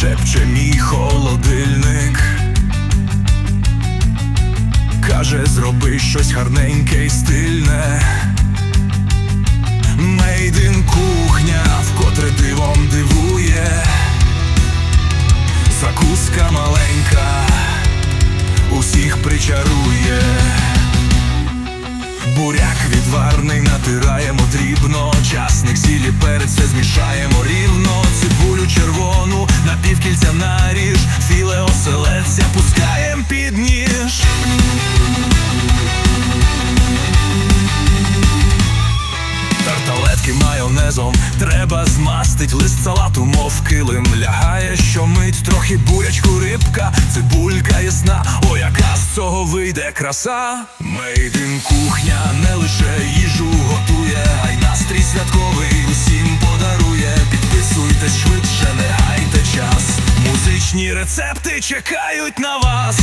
шепче мій холодильник, каже, зроби щось гарненьке і стильне. Мейдин кухня, вкотре дивом дивує, закуска маленька, усіх причарує, буряк відварний натираємо дрібно. Філе оселедця пускаєм під ніж. Тарталетки майонезом треба змастить лист салату, мов килим лягає, що мить трохи бурячку рибка, цибулька ясна, о яка з цього вийде краса. Мейдин кухня не лише час. Рецепти чекають на вас.